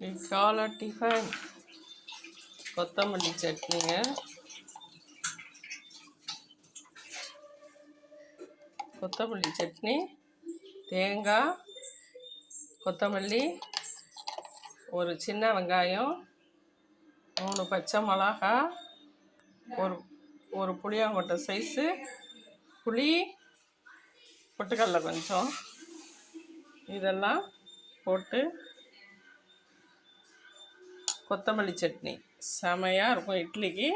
காலை டிஃபன். கொத்தமல்லி சட்னிங்க. கொத்தமல்லி சட்னி தேங்காய் கொத்தமல்லி ஒரு சின்ன வெங்காயம் மூணு பச்சை மிளகா ஒரு ஒரு புளியாங்கொட்டை சைஸு புளி பொட்டுக்கடலை கொஞ்சம். இதெல்லாம் போட்டு கொத்தமல்லி சட்னி. செமையாக இருக்கும் இட்லிக்கு.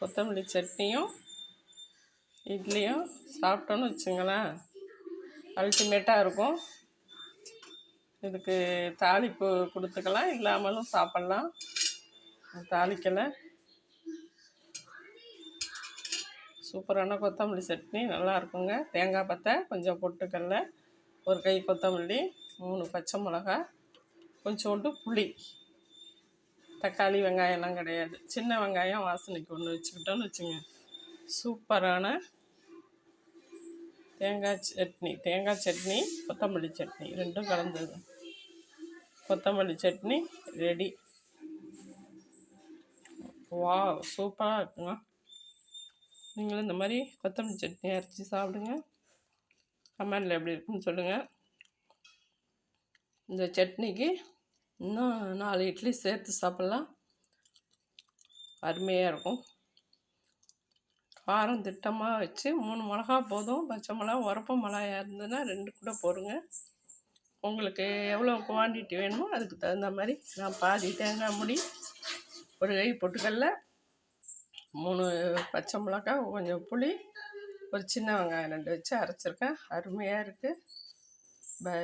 கொத்தமல்லி சட்னியும் இட்லியும் சாப்பிட்டோன்னு வச்சுங்களேன். அல்டிமேட்டாக இருக்கும். இதுக்கு தாளிப்பு கொடுத்துக்கலாம் இல்லாமலும் சாப்பிட்லாம். தாளிக்கலை. சூப்பரான கொத்தமல்லி சட்னி நல்லா இருக்குங்க. தேங்காய் பத்தை கொஞ்சம் பொட்டுக்கல்ல. ஒரு கை கொத்தமல்லி. மூணு பச்சை மிளகா கொஞ்சோண்டு புளி. தக்காளி வெங்காயம்லாம் கிடையாது. சின்ன வெங்காயம் வாசனைக்கு ஒன்று வச்சுக்கிட்டோன்னு வச்சுங்க. சூப்பரான தேங்காய் சட்னி தேங்காய் சட்னி கொத்தமல்லி சட்னி ரெண்டும் கலந்தது. கொத்தமல்லி சட்னி ரெடி. வா சூப்பராக இருக்குங்க. நீங்களும் இந்த மாதிரி கொத்தமல்லி சட்னி அரைச்சி சாப்பிடுங்க. கமெண்டில் எப்படி இருக்குன்னு சொல்லுங்கள் இந்த சட்னிக்கு இன்னும் நாலு இட்லி சேர்த்து சாப்பிட்லாம். அருமையாக இருக்கும். காரம் திட்டமாக வச்சு மூணு மிளகா போதும். பச்சை மிளகா உரப்ப மிளகா இருந்ததுன்னா ரெண்டு கூட போடுங்க. உங்களுக்கு எவ்வளோ குவான்டிட்டி வேணுமோ அதுக்கு தகுந்த மாதிரி நான் பாதி தேங்காய் முடி ஒரு கை பொட்டுக்கல்ல மூணு பச்சை மிளகா கொஞ்சம் புளி ஒரு சின்ன வெங்காயம் ரெண்டு வச்சு அரைச்சிருக்கேன். அருமையாக இருக்குது பை